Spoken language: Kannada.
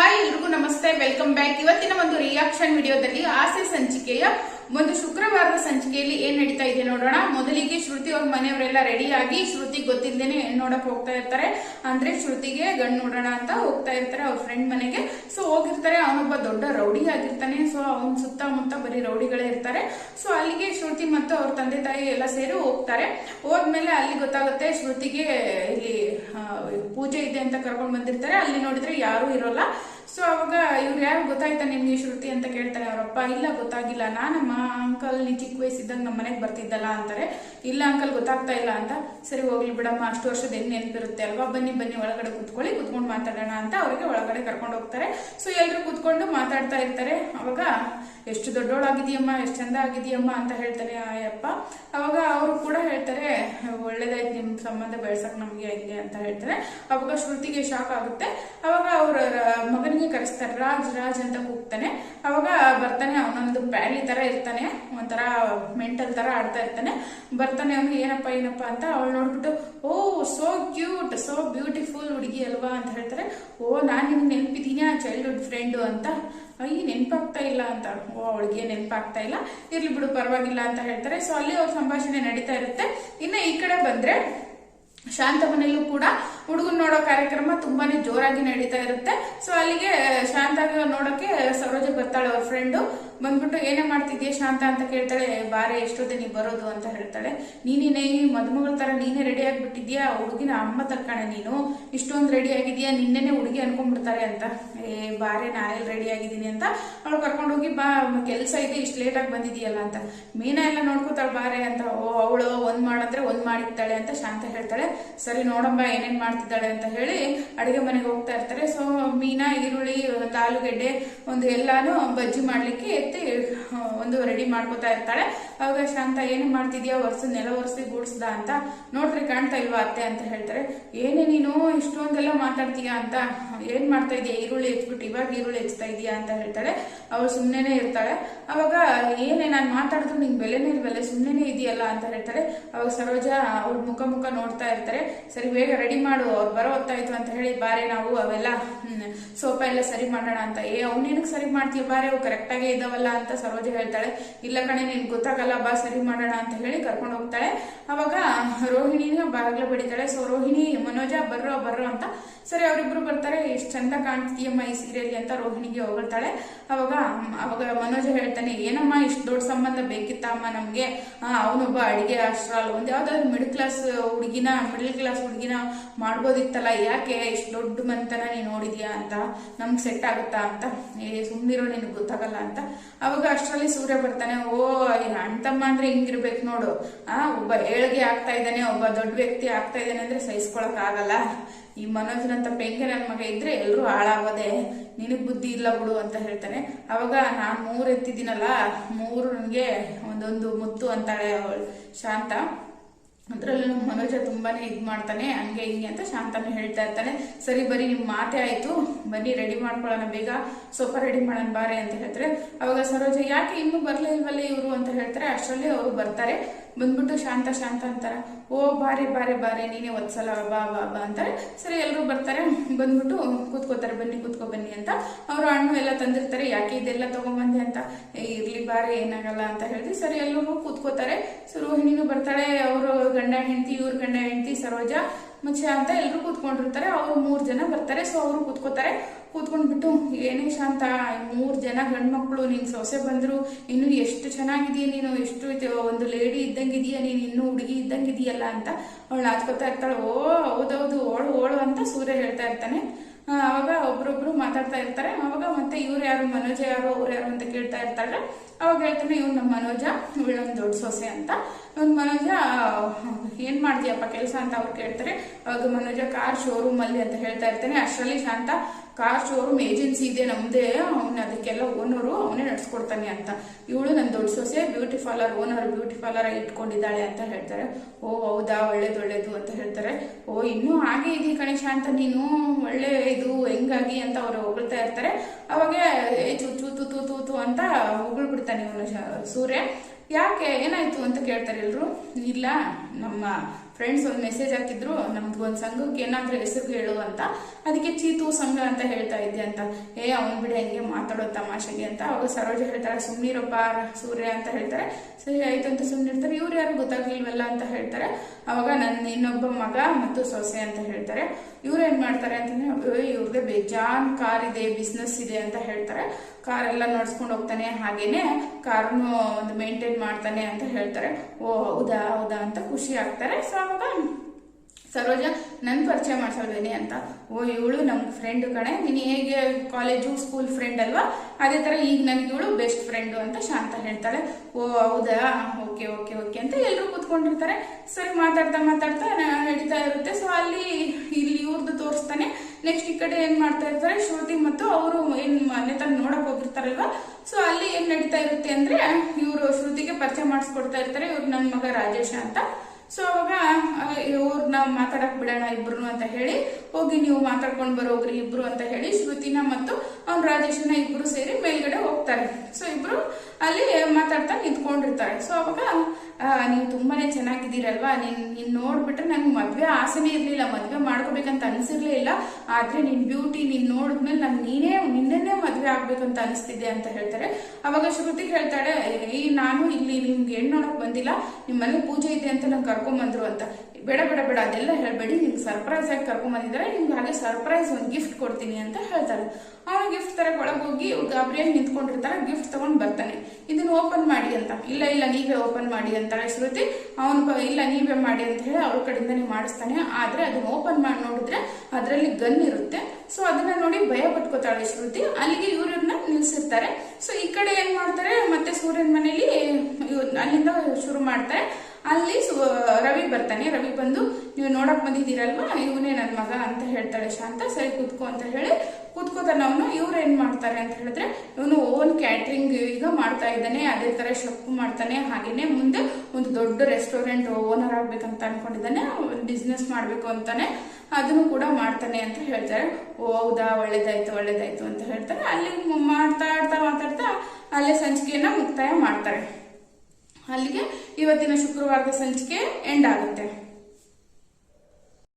ಹಾಯ್ ಎಲ್ರಿಗೂ ನಮಸ್ತೆ. ವೆಲ್ಕಮ್ ಬ್ಯಾಕ್ ಇವತ್ತಿನ ಒಂದು ರಿಯಾಕ್ಷನ್ ವಿಡಿಯೋದಲ್ಲಿ ಆಸೆ ಸಂಚಿಕೆಯ ಒಂದು ಶುಕ್ರವಾರದ ಸಂಚಿಕೆಯಲ್ಲಿ ಏನ್ ನಡೀತಾ ಇದೆ ನೋಡೋಣ. ಮೊದಲಿಗೆ ಶ್ರುತಿ ಅವ್ರ ಮನೆಯವರೆಲ್ಲ ರೆಡಿ ಆಗಿ ಶ್ರುತಿ ಗೊತ್ತಿಲ್ಲದೇನೆ ನೋಡಕ್ ಹೋಗ್ತಾ ಇರ್ತಾರೆ. ಅಂದ್ರೆ ಶ್ರುತಿಗೆ ಗಂಡು ನೋಡೋಣ ಅಂತ ಹೋಗ್ತಾ ಇರ್ತಾರೆ ಅವ್ರ ಫ್ರೆಂಡ್ ಮನೆಗೆ. ಸೊ ಹೋಗಿರ್ತಾರೆ. ಅವನೊಬ್ಬ ದೊಡ್ಡ ರೌಡಿ ಆಗಿರ್ತಾನೆ. ಸೊ ಅವನ್ ಸುತ್ತಮುತ್ತ ಬರೀ ರೌಡಿಗಳೇ ಇರ್ತಾರೆ. ಸೊ ಅಲ್ಲಿಗೆ ಶ್ರುತಿ ಮತ್ತು ಅವ್ರ ತಂದೆ ತಾಯಿ ಎಲ್ಲ ಸೇರಿ ಹೋಗ್ತಾರೆ. ಹೋದ್ಮೇಲೆ ಅಲ್ಲಿ ಗೊತ್ತಾಗುತ್ತೆ ಶ್ರುತಿಗೆ ಇಲ್ಲಿ ಪೂಜೆ ಇದೆ ಅಂತ ಕರ್ಕೊಂಡು ಬಂದಿರ್ತಾರೆ. ಅಲ್ಲಿ ನೋಡಿದ್ರೆ ಯಾರು ಇರೋಲ್ಲ. ಸೊ ಅವಾಗ ಇವ್ರು ಯಾರು ಗೊತ್ತಾಯ್ತಾ ನಿಮ್ಗೆ ಶ್ರುತಿ ಅಂತ ಕೇಳ್ತಾರೆ ಅವರಪ್ಪ, ಇಲ್ಲ, ಗೊತ್ತಾಗಿಲ್ಲ. ನಾನಮ್ಮ ಅಂಕಲ್ ನೀ ಚಿಕ್ಕ ವಯಸ್ಸಿದ್ದಂಗೆ ನಮ್ಮ ಮನೆಗೆ ಬರ್ತಿದ್ದಲ್ಲ ಅಂತಾರೆ. ಇಲ್ಲ ಅಂಕಲ್ ಗೊತ್ತಾಗ್ತಾ ಇಲ್ಲ ಅಂತ. ಸರಿ, ಹೋಗ್ಲಿ ಬಿಡಮ್ಮ, ಅಷ್ಟು ವರ್ಷದ ಹೆಂಗ್ ನೆನಪಿರುತ್ತೆ ಅಲ್ವಾ? ಬನ್ನಿ ಬನ್ನಿ, ಒಳಗಡೆ ಕುತ್ಕೊಳ್ಳಿ, ಕುತ್ಕೊಂಡು ಮಾತಾಡೋಣ ಅಂತ ಅವರಿಗೆ ಒಳಗಡೆ ಕರ್ಕೊಂಡು ಹೋಗ್ತಾರೆ. ಸೊ ಎಲ್ಲರೂ ಕುತ್ಕೊಂಡು ಮಾತಾಡ್ತಾ ಇರ್ತಾರೆ. ಅವಾಗ, ಎಷ್ಟು ದೊಡ್ಡೋಳಾಗಿದೆಯಮ್ಮ ಎಷ್ಟು ಚಂದ ಆಗಿದೆಯಮ್ಮ ಅಂತ ಹೇಳ್ತಾರೆ ಆಯಪ್ಪ. ಅವಾಗ ಅವರು ಕೂಡ ಹೇಳ್ತಾರೆ, ಒಳ್ಳೇದಾಯ್ತು ನಿಮ್ಮ ಸಂಬಂಧ ಬೆಳ್ಸಕ್ ನಮಗೆ ಹೆಂಗೆ ಅಂತ ಹೇಳ್ತಾರೆ. ಅವಾಗ ಶ್ರುತಿಗೆ ಶಾಕ್ ಆಗುತ್ತೆ. ಅವಾಗ ಅವ್ರ, ಮಗನಿಗೆ ಕರೆಸ್ತಾರೆ. ರಾಜ್ ರಾಜ್ ಅಂತ ಕೂಗ್ತಾನೆ. ಅವಾಗ ಬರ್ತಾನೆ ಅವನೊಂದು ಪ್ಯಾಲಿ ತರ ಇರ್ತಾನೆ. ಒಂಥರ ಮೆಂಟಲ್ ತರ ಆಡ್ತಾ ಇರ್ತಾನೆ. ಬರ್ತಾನೆ ಅವನು ಏನಪ್ಪ ಏನಪ್ಪ ಅಂತ ಅವಳು ನೋಡ್ಬಿಟ್ಟು, oh so cute so beautiful ಹುಡುಗಿ ಅಲ್ವಾ ಅಂತ ಹೇಳ್ತಾರೆ. ಓ, ನಾನು ನಿಮ್ಗೆ ನೆನಪಿದೀನಿ ಚೈಲ್ಡ್ಹುಡ್ ಫ್ರೆಂಡು ಅಂತ. ಅಯ್ಯ, ನೆನಪಾಗ್ತಾ ಇಲ್ಲ ಅಂತ. ಓ, ಅವಳಿಗೆ ನೆನಪಾಗ್ತಾ ಇಲ್ಲ. ಇರ್ಲಿ ಬಿಡು, ಪರವಾಗಿಲ್ಲ ಅಂತ ಹೇಳ್ತಾರೆ. ಸೊ ಅಲ್ಲಿ ಅವ್ರ ಸಂಭಾಷಣೆ ನಡೀತಾ ಇರುತ್ತೆ. ಇನ್ನು ಈ ಕಡೆ ಬಂದ್ರೆ ಶಾಂತ ಮನೆಯಲ್ಲೂ ಕೂಡ ಹುಡುಗನ್ ನೋಡೋ ಕಾರ್ಯಕ್ರಮ ತುಂಬಾನೇ ಜೋರಾಗಿ ನಡೀತಾ ಇರುತ್ತೆ. ಸೊ ಅಲ್ಲಿಗೆ ಶಾಂತ ನೋಡೋಕೆ ಸರೋಜ ಬರ್ತಾಳೆ ಅವ್ರ ಫ್ರೆಂಡು ಬಂದ್ಬಿಟ್ಟು, ಏನೇ ಮಾಡ್ತಿದ್ಯಾ ಶಾಂತ? ಅಂತ ಕೇಳ್ತಾಳೆ, ಬಾರೆ ಎಷ್ಟೊತ್ತೆ ನೀ ಬರೋದು? ಅಂತ ಹೇಳ್ತಾಳೆ. ನೀನೇನೇ ಮದುಮಗಳ ತರ ನೀನೇ ರೆಡಿ ಆಗ್ಬಿಟ್ಟಿದ್ಯಾ? ಹುಡುಗಿನ ಅಮ್ಮ ತಕ್ಕಣೆ ನೀನು. ಇಷ್ಟೊಂದು ರೆಡಿ ಆಗಿದ್ಯಾ? ನಿನ್ನೆನೆ ಹುಡುಗಿ ಅನ್ಕೊಂಡ್ಬಿಡ್ತಾರೆ ಅಂತ. ಏ, ಬಾರೆ ನಾನೆಲ್ಲಿ ರೆಡಿ ಆಗಿದ್ದೀನಿ ಅಂತ. ಅವಳು ಕರ್ಕೊಂಡು ಹೋಗಿ, ಬಾ ಕೆಲಸ ಇದೆ, ಇಷ್ಟು ಲೇಟಾಗಿ ಬಂದಿದೆಯಲ್ಲ ಅಂತ. ಮೀನಾ ಎಲ್ಲ ನೋಡ್ಕೋತಾಳೆ, ಬಾರೆ, ಅಂತ. ಓ, ಅವಳು ಒಂದ್ ಮಾಡಂದ್ರೆ ಒಂದ್ ಮಾಡಿರ್ತಾಳೆ, ಅಂತ ಶಾಂತ ಹೇಳ್ತಾಳೆ. ಸರಿ, ನೋಡಮ್ಮ, ಏನೇನ್ ಮಾಡ್ತಿದ್ದಾಳೆ ಅಂತ ಹೇಳಿ ಅಡುಗೆ ಮನೆಗೆ ಹೋಗ್ತಾ ಇರ್ತಾರೆ. ಸೊ ಮೀನಾ, ಈರುಳ್ಳಿ ಒಂದು ಆಲೂಗೆಡ್ಡೆ ಒಂದು ಎಲ್ಲಾನು ಬಜ್ಜಿ ಮಾಡ್ಲಿಕ್ಕೆ ಎತ್ತಿ ಒಂದು ರೆಡಿ ಮಾಡ್ಕೋತಾ ಇರ್ತಾಳೆ. ಅವಾಗ ಶಾಂತ, ಏನು ಮಾಡ್ತಿದ್ಯಾ? ಒರ್ಸ, ನೆಲ ಒರೆಸಿ ಗೂಡ್ಸ್ದ ಅಂತ. ನೋಡ್ರಿ, ಕಾಣ್ತಾ ಇಲ್ವಾ ಅತ್ತೆ? ಅಂತ ಹೇಳ್ತಾರೆ. ಏನೇ ನೀನು? ಇಷ್ಟೊಂದೆಲ್ಲ ಮಾತಾಡ್ತೀಯಾ ಅಂತ. ಏನ್ ಮಾಡ್ತಾ ಇದೀಯ? ಈರುಳ್ಳಿ ಹೆಚ್ಚಿಬಿಟ್ಟು ಇವಾಗ ಈರುಳ್ಳಿ ಹೆಚ್ಚ್ತಾ ಇದೀಯಾ? ಅಂತ ಹೇಳ್ತಾಳೆ. ಅವಳು ಸುಮ್ಮನೆ ಇರ್ತಾಳೆ. ಅವಾಗ, ಏನೇ, ನಾನು ಮಾತಾಡಿದ್ರು ನಿಂಗೆ ಬೆಲೆನೇ ಇಲ್ವಲ್ಲ? ಸುಮ್ಮನೆ ಇದೆಯಲ್ಲ? ಅಂತ ಹೇಳ್ತಾರೆ ಅವಾಗ ಸರೋಜ ಅವ್ರ ಮುಖ ಮುಖ ನೋಡ್ತಾ ಇರ್ತಾರೆ. ಸರಿ, ಬೇಗ ರೆಡಿ ಮಾಡು. ಅವ್ರು ಬರೋ ಹೊತ್ತಾಯ್ತು ಅಂತ ಹೇಳಿ, ಬಾರೆ ನಾವು ಅವೆಲ್ಲ ಸೋಫಾ ಎಲ್ಲ ಸರಿ ಮಾಡೋಣ ಅಂತ. ಏ ಅವ್ನೇನಕ್ಕೆ ಸರಿ ಮಾಡ್ತೀಯ? ಬಾರೆ, ಅವು ಕರೆಕ್ಟ್ ಆಗೇ ಇದಾವಲ್ಲ ಅಂತ ಸರೋಜ ಹೇಳ್ತಾಳೆ. ಇಲ್ಲ ಕಣೆ ನೀನು ಗೊತ್ತಾಗಲ್ಲ, ಬಾ, ಸರಿ ಮಾಡೋಣ ಅಂತ ಹೇಳಿ ಕರ್ಕೊಂಡು ಹೋಗ್ತಾಳೆ. ಅವಾಗ ರೋಹಿಣಿನ ಬಾಗ್ಲ ಬಡಿತಾಳೆ. ಸೊ ರೋಹಿಣಿ, ಮನೋಜ, ಬರ್ರೋ ಬರ್ರೋ ಅಂತ. ಸರಿ, ಅವರಿಬ್ರು ಬರ್ತಾರೆ. ಎಷ್ಟು ಚಂದ ಕಾಣ್ತೀಯಮ್ಮ ಈ ಸೀರೆಯಲ್ಲಿ ಅಂತ ರೋಹಿಣಿಗೆ ಹೊಗಳ್ತಾಳೆ. ಅವಾಗ ಅವಾಗ ಮನೋಜ ಹೇಳ್ತಾನೆ, ಏನಮ್ಮ, ಇಷ್ಟು ದೊಡ್ಡ ಸಂಬಂಧ ಬೇಕಿತ್ತ ಅಮ್ಮ ನಮ್ಗೆ ಅವನೊಬ್ಬ ಅಡಿಗೆ ಅಷ್ಟ್ರಲ್ ಒಂದ್ ಯಾವ್ದಾದ್ರು ಮಿಡಲ್ ಕ್ಲಾಸ್ ಹುಡುಗಿನ ಮಿಡಲ್ ಕ್ಲಾಸ್ ಹುಡುಗಿನ ಮಾಡ್ಬೋದಿತ್ತಲ್ಲ, ಯಾಕೆ ಇಷ್ಟು ದೊಡ್ಡ ಮನೆತನ ನೀನು ನೋಡಿದ್ಯಾ ಅಂತ, ನಮ್ಗೆ ಸೆಟ್ ಆಗುತ್ತಾ ಅಂತ? ಏ, ಸುಮ್ನಿರೋ, ನಿನ್ಗೆ ಗೊತ್ತಾಗಲ್ಲ ಅಂತ. ಅವಾಗ ಅಷ್ಟರಲ್ಲಿ ಸೂರ್ಯ ಬರ್ತಾನೆ, ಓ ಅಣ್ತಮ್ಮ ಅಂದ್ರೆ ಹಿಂಗಿರ್ಬೇಕು ನೋಡು. ಆ, ಒಬ್ಬ ಏಳ್ಗೆ ಆಗ್ತಾ ಇದ್ದಾನೆ, ಒಬ್ಬ ದೊಡ್ಡ ವ್ಯಕ್ತಿ ಆಗ್ತಾ ಇದ್ದಾನೆ ಅಂದ್ರೆ ಸಹಿಸ್ಕೊಳಕ್ ಆಗಲ್ಲ. ಈ ಮನೋಜನಂತ ಪೆಂಗೆ ನನ್ನ ಮಗ ಇದ್ರೆ ಎಲ್ಲರೂ ಹಾಳಾಗೋದೆ. ನಿನಗ್ ಬುದ್ಧಿ ಇಲ್ಲ ಬಿಡು ಅಂತ ಹೇಳ್ತಾನೆ. ಅವಾಗ ನಾನ್ ಮೂರು ಎತ್ತಿದ್ದೀನಲ್ಲ ಮೂರು ನನಗೆ ಒಂದೊಂದು ಮುತ್ತು ಅಂತಾಳೆ ಅವಳು ಶಾಂತ. ಅದ್ರಲ್ಲೂ ಮನೋಜ ತುಂಬಾನೇ ಇದು ಮಾಡ್ತಾನೆ, ಹಂಗೆ ಹಿಂಗೆ ಅಂತ ಶಾಂತನು ಹೇಳ್ತಾ ಇರ್ತಾನೆ. ಸರಿ ಬರಿ ನಿಮ್ಮ ಮಾತೆ ಆಯ್ತು. ಬನ್ನಿ ರೆಡಿ ಮಾಡ್ಕೊಳ್ಳೋಣ ಬೇಗ. ಸೋಫಾ ರೆಡಿ ಮಾಡೋಣ ಬಾರೆ ಅಂತ ಹೇಳ್ತಾರೆ. ಅವಾಗ ಸರೋಜ, ಯಾಕೆ ಇನ್ನೂ ಬರಲೇ ಇಲ್ವಲ್ಲ ಇವರು? ಅಂತ ಹೇಳ್ತಾರೆ. ಅಷ್ಟರಲ್ಲಿ ಅವರು ಬರ್ತಾರೆ. ಬಂದ್ಬಿಟ್ಟು ಶಾಂತ ಶಾಂತ ಅಂತಾರೆ. ಓ, ಬಾರೆ ಬಾರೆ ಬಾರೆ, ನೀನೇ ಒತ್ಸಲ ಬಾ ಬಾ ಬಾ ಅಂತಾರೆ. ಸರಿ ಎಲ್ಲರೂ ಬರ್ತಾರೆ. ಬಂದ್ಬಿಟ್ಟು ಕೂತ್ಕೋತಾರೆ. ಬನ್ನಿ, ಕೂತ್ಕೋ ಅಂತ ಅವರು ಹಣ್ಣು ಎಲ್ಲ ತಂದಿರ್ತಾರೆ, ಯಾಕೆ ಇದೆಲ್ಲ ತಗೊಂಡ್ಬಂದೆ ಅಂತ ಇರ್ಲಿ ಬಾರಿ, ಏನಾಗಲ್ಲ ಅಂತ ಹೇಳಿ ಸರಿ, ಎಲ್ಲರೂ ಕೂತ್ಕೋತಾರೆ. ಸೊ, ರೋಹಿಣಿನೂ ಬರ್ತಾಳೆ, ಅವರು ಗಂಡ ಹೆಂಡತಿ, ಇವ್ರ ಗಂಡ ಹೆಂಡತಿ, ಸರೋಜ, ಮಚ್ಚ ಅಂತ ಎಲ್ಲರೂ ಕೂತ್ಕೊಂಡಿರ್ತಾರೆ. ಅವರು ಮೂರು ಜನ ಬರ್ತಾರೆ. ಸೊ, ಅವರು ಕೂತ್ಕೋತಾರೆ. ಕೂತ್ಕೊಂಡ್ಬಿಟ್ಟು, ಏನೇ ಶಾಂತ, ಮೂರು ಜನ ಗಂಡ್ಮಕ್ಳು, ನಿನ್ ಸೊಸೆ ಬಂದರು, ಇನ್ನು ಎಷ್ಟು ಚೆನ್ನಾಗಿದೀಯ ನೀನು? ಎಷ್ಟು ಒಂದು ಲೇಡಿ ಇದ್ದಂಗಿದೀಯ ನೀನು? ಇನ್ನು ಹುಡುಗಿ ಇದ್ದಂಗಿದೆಯಲ್ಲ ಅಂತ ಅವಳು ನಾಚ್ಕೋತಾ ಇರ್ತಾಳೆ. ಓ, ಹೌದೌದು, ಓಳು ಓಳು ಅಂತ ಸೂರ್ಯ ಹೇಳ್ತಾ ಇರ್ತಾನೆ. ಅವಾಗ ಒಬ್ರೊಬ್ರು ಮಾತಾಡ್ತಾ ಇರ್ತಾರೆ. ಅವಾಗ ಮತ್ತೆ ಇವ್ರು ಯಾರು, ಮನೋಜ ಯಾರು, ಅವ್ರು ಯಾರು ಅಂತ ಕೇಳ್ತಾ ಇರ್ತಾಳೆ. ಅವಾಗ ಹೇಳ್ತಾನೆ, ಇವ್ನು ನಮ್ಮ ಮನೋಜ, ಇವಳು ನಮ್ಮ ದೊಡ್ಡ ಸೊಸೆ ಅಂತ. ಇವ್ನು ಮನೋಜ, ಏನ್ ಮಾಡ್ತೀಯಪ್ಪ ಕೆಲಸ ಅಂತ ಅವ್ರು ಕೇಳ್ತಾರೆ. ಅವಾಗ ಮನೋಜ ಕಾರ್ ಶೋರೂಮ್ ಅಲ್ಲಿ ಅಂತ ಹೇಳ್ತಾ ಇರ್ತಾನೆ. ಅಷ್ಟರಲ್ಲಿ ಶಾಂತ ಕಾರ್ ಶೋರೂಮ್ ಏಜೆನ್ಸಿ ಇದೆ ನಮ್ದೇ. ಅವ್ನ ಅದಕ್ಕೆಲ್ಲ ಓನರು ಅವನೇ ನಡ್ಸ್ಕೊಡ್ತಾನೆ ಅಂತ. ಇವಳು ನನ್ನ ದೊಡ್ಡ ಸೊಸೆ beauty parlour owner beauty parlour ಇಟ್ಕೊಂಡಿದ್ದಾಳೆ ಅಂತ ಹೇಳ್ತಾರೆ. ಓ, ಹೌದಾ? ಒಳ್ಳೇದು ಒಳ್ಳೇದು ಅಂತ ಹೇಳ್ತಾರೆ. ಓ, ಇನ್ನೂ ಹಾಗೆ ಇದೀ ಗಣೇಶ ಅಂತ ನೀನು ಒಳ್ಳೆ ಇದು ಹೆಂಗಾಗಿ ಅಂತ ಅವರು ಹೊಗಳ್ತಾ ಇರ್ತಾರೆ. ಅವಾಗ ಏ, ಚು, ಚೂ ತು ತು ಅಂತ ಹೊಗಳ್ಬಿಡ್ತಾನೆ ಇವನು ಸೂರ್ಯ. ಯಾಕೆ, ಏನಾಯ್ತು ಅಂತ ಕೇಳ್ತಾರೆ ಎಲ್ರು? ಇಲ್ಲ, ನಮ್ಮ ಫ್ರೆಂಡ್ಸ್ ಒಂದು ಮೆಸೇಜ್ ಹಾಕಿದ್ರು, ನಮ್ದು ಒಂದು ಸಂಘಕ್ಕೆ ಏನಾದ್ರೂ ಹೆಸರು ಹೇಳು ಅಂತ. ಅದಕ್ಕೆ ಚೀತು, ಸಂಘ ಅಂತ ಹೇಳ್ತಾ ಇದ್ದೆ ಅಂತ. ಏ, ಅವನ್ ಬಿಡಿ ಹಂಗೆ ಮಾತಾಡೋ ತಮಾಷೆಗೆ ಅಂತ. ಅವಾಗ ಸರೋಜ ಹೇಳ್ತಾರೆ ಸುಮ್ನಿರಪ್ಪ, ಸೂರ್ಯ ಅಂತ ಹೇಳ್ತಾರೆ. ಸರಿ, ಆಯ್ತು ಅಂತ ಸುಮ್ನಿರ್ತಾರೆ. ಇವ್ರು ಯಾರು ಗೊತ್ತಾಗ್ಲಿಲ್ವಲ್ಲ ಅಂತ ಹೇಳ್ತಾರೆ. ಅವಾಗ ನನ್ನ ಇನ್ನೊಬ್ಬ ಮಗ ಮತ್ತು ಸೊಸೆ ಅಂತ ಹೇಳ್ತಾರೆ. ಇವ್ರು ಏನ್ ಮಾಡ್ತಾರೆ ಅಂತಂದ್ರೆ ಇವ್ರದೇ ಬೇಜಾನ್ ಕಾರ್ ಇದೆ ಬಿಸ್ನೆಸ್ ಇದೆ ಅಂತ ಹೇಳ್ತಾರೆ. ಕಾರ್ ಎಲ್ಲ ನಡ್ಸ್ಕೊಂಡು ಹೋಗ್ತಾನೆ, ಹಾಗೇನೆ ಕಾರ್ನು ಒಂದು ಮೇಂಟೈನ್ ಮಾಡ್ತಾನೆ ಅಂತ ಹೇಳ್ತಾರೆ. ಓ, ಹೌದಾ ಹೌದಾ ಅಂತ ಖುಷಿ ಆಗ್ತಾರೆ. ಸೊ ಅವಾಗ ಸರೋಜ, ನನ್ ಪರಿಚಯ ಮಾಡ್ಸೋದೇನೆ ಅಂತ. ಓ, ಇವಳು ನಮ್ ಫ್ರೆಂಡ್ ಕಣೆ. ನೀನು ಹೇಗೆ ಕಾಲೇಜು ಸ್ಕೂಲ್ ಫ್ರೆಂಡ್ ಅಲ್ವಾ? ಅದೇ ತರ ಈಗ ನನ್ಗೆ ಇವಳು ಬೆಸ್ಟ್ ಫ್ರೆಂಡ್ ಅಂತ ಶಾಂತ ಹೇಳ್ತಾಳೆ. ಓ, ಹೌದಾ? ಓಕೆ ಓಕೆ ಓಕೆ ಅಂತ ಎಲ್ಲರೂ ಕೂತ್ಕೊಂಡಿರ್ತಾರೆ. ಸರಿ, ಮಾತಾಡ್ತಾ ಮಾತಾಡ್ತಾ ನಡೀತಾ ಇರುತ್ತೆ. ಸೊ ಅಲ್ಲಿ ಇಲ್ಲಿ ಇವ್ರದ್ದು ತೋರಿಸ್ತಾನೆ. ನೆಕ್ಸ್ಟ್ ಈ ಕಡೆ ಏನ್ ಮಾಡ್ತಾ ಇರ್ತಾರೆ? ಶ್ರುತಿ ಮತ್ತು ಅವರು ಏನ್ ಮನೆ ತನಕ ನೋಡಕ್ ಹೋಗಿರ್ತಾರಲ್ವಾ? ಸೊ ಅಲ್ಲಿ ಏನ್ ನಡೀತಾ ಇರುತ್ತೆ ಅಂದ್ರೆ ಇವರು ಶ್ರುತಿಗೆ ಪರಿಚಯ ಮಾಡಿಸ್ಕೊಡ್ತಾ ಇರ್ತಾರೆ. ಇವ್ರು ನನ್ನ ಮಗ ರಾಜೇಶ ಅಂತ. ಸೊ ಅವಾಗ ಇವ್ರನ್ನ ಮಾತಾಡಕ್ ಬಿಡೋಣ ಇಬ್ರು ಅಂತ ಹೇಳಿ, ಹೋಗಿ ನೀವು ಮಾತಾಡ್ಕೊಂಡು ಬರೋಗ್ರಿ ಇಬ್ರು ಅಂತ ಹೇಳಿ ಶ್ರುತಿನ ಮತ್ತು ಅವ್ನ ರಾಜೇಶನ ಇಬ್ರು ಸೇರಿ ಮೇಲ್ಗಡೆ ಹೋಗ್ತಾರೆ. ಸೊ ಇಬ್ರು ಅಲ್ಲಿ ಮಾತಾಡ್ತಾ ನಿಂತ್ಕೊಂಡಿರ್ತಾರೆ. ಸೊ ಅವಾಗ ನೀವು ತುಂಬಾನೇ ಚೆನ್ನಾಗಿದ್ದೀರಲ್ವಾ? ನೀನ್ ನೀನ್ ನೋಡ್ಬಿಟ್ರೆ ನನ್ಗೆ ಮದ್ವೆ ಆಸೆನೇ ಇರ್ಲಿಲ್ಲ. ಮದ್ವೆ ಮಾಡ್ಕೋಬೇಕಂತ ಅನ್ಸಿರ್ಲೇ ಇಲ್ಲ. ಆದ್ರೆ ನಿನ್ ಬ್ಯೂಟಿ ನೀನ್ ನೋಡಿದ್ಮೇಲೆ ನನ್ ನೀನೇ ನಿನ್ನೇ ಮದ್ವೆ ಅಂತ ಅನಿಸ್ತಿದೆ ಅಂತ ಹೇಳ್ತಾರೆ. ಅವಾಗ ಶ್ರುತಿ ಹೇಳ್ತಾಳೆ ಈ ನಾನು ಇಲ್ಲಿ ನಿಮ್ಗೆ ಹೆಣ್ಣು ನೋಡಕ್ ಬಂದಿಲ್ಲ. ನಿಮ್ಮಲ್ಲಿ ಪೂಜೆ ಇದೆ ಅಂತ ನಂಗೆ ಕರ್ಕೊಂಬಂದ್ರು ಅಂತ. ಬೇಡ ಬೇಡ ಬೇಡ, ಅದೆಲ್ಲ ಹೇಳ್ಬೇಡಿ. ನಿಮ್ಗೆ ಸರ್ಪ್ರೈಸ್ ಆಗಿ ಕರ್ಕೊಂಡ್ ಬಂದಿದ್ದಾರೆ ನಿಮ್ಗೆ ಹಾಗೆ ಸರ್ಪ್ರೈಸ್ ಒಂದು ಗಿಫ್ಟ್ ಕೊಡ್ತೀನಿ ಅಂತ ಹೇಳ್ತಾರೆ ಅವನು ಗಿಫ್ಟ್ ತರ ಒಳಗೋಗಿ ಗಾಬ್ರಿಯಲ್ಲಿ ನಿಂತ್ಕೊಂಡಿರ್ತಾರೆ ಗಿಫ್ಟ್ ತಗೊಂಡು ಬರ್ತಾನೆ. ಇದನ್ನ ಓಪನ್ ಮಾಡಿ ಅಂತ. ಇಲ್ಲ ಇಲ್ಲ, ನೀವೇ ಓಪನ್ ಮಾಡಿ ಅಂತಾಳೆ ಅವನು ಇಲ್ಲ, ನೀವೇ ಮಾಡಿ ಅಂತ ಹೇಳಿ ಅವ್ರ ಕಡೆಯಿಂದನೇ ಮಾಡಿಸ್ತಾನೆ. ಆದ್ರೆ ಅದನ್ನ ಓಪನ್ ಮಾಡಿ ನೋಡಿದ್ರೆ ಅದರಲ್ಲಿ ಗನ್ ಇರುತ್ತೆ. ಸೊ ಅದನ್ನ ನೋಡಿ ಭಯ ಪಟ್ಕೋತಾಳೆ ಶ್ರುತಿ. ಅಲ್ಲಿಗೆ ಇವ್ರನ್ನ ನಿಲ್ಸಿರ್ತಾರೆ. ಸೊ ಈ ಕಡೆ ಏನ್ ಮಾಡ್ತಾರೆ? ಮತ್ತೆ ಸೂರ್ಯನ ಮನೇಲಿ ಅಲ್ಲಿಂದ ಶುರು ಮಾಡ್ತಾರೆ. ಅಲ್ಲಿ ರವಿ ಬರ್ತಾನೆ. ರವಿ ಬಂದು, ನೀವು ನೋಡಕ್ ಬಂದಿದ್ದೀರಲ್ವಾ? ಇವನೇ ನನ್ನ ಮಗ ಅಂತ ಹೇಳ್ತಾಳೆ ಶಾಂತ. ಸರಿ, ಕೂತ್ಕೋ ಅಂತ ಹೇಳಿ. ಕೂತ್ಕೋತಾನೆ ಅವನು. ಇವ್ರು ಏನ್ ಮಾಡ್ತಾರೆ ಅಂತ ಹೇಳಿದ್ರೆ, ಇವನು ಓನ್ ಕ್ಯಾಟ್ರಿಂಗ್ ಈಗ ಮಾಡ್ತಾ ಇದ್ದಾನೆ. ಅದೇ ತರ ಶಪ್ಪು ಮಾಡ್ತಾನೆ. ಹಾಗೇನೆ ಮುಂದೆ ಒಂದು ದೊಡ್ಡ ರೆಸ್ಟೋರೆಂಟ್ ಓನರ್ ಆಗ್ಬೇಕಂತ ಅನ್ಕೊಂಡಿದ್ದಾನೆ. ಬಿಸ್ನೆಸ್ ಮಾಡ್ಬೇಕು ಅಂತಾನೆ. ಅದನ್ನು ಕೂಡ ಮಾಡ್ತಾನೆ ಅಂತ ಹೇಳ್ತಾರೆ. ಓ, ಹೌದಾ? ಒಳ್ಳೇದಾಯ್ತು ಒಳ್ಳೇದಾಯ್ತು ಅಂತ ಹೇಳ್ತಾರೆ. ಅಲ್ಲಿ ಮಾಡ್ತಾ ಮಾತಾಡ್ತಾ, ಅಲ್ಲೇ ಸಂಚಿಕೆಯನ್ನ ಮುಕ್ತಾಯ ಮಾಡ್ತಾರೆ. ಅಲ್ಲಿಗೆ ಇವತ್ತಿನ ಶುಕ್ರವಾರದ ಸಂಚಿಕೆ ಎಂಡ್ ಆಗುತ್ತೆ.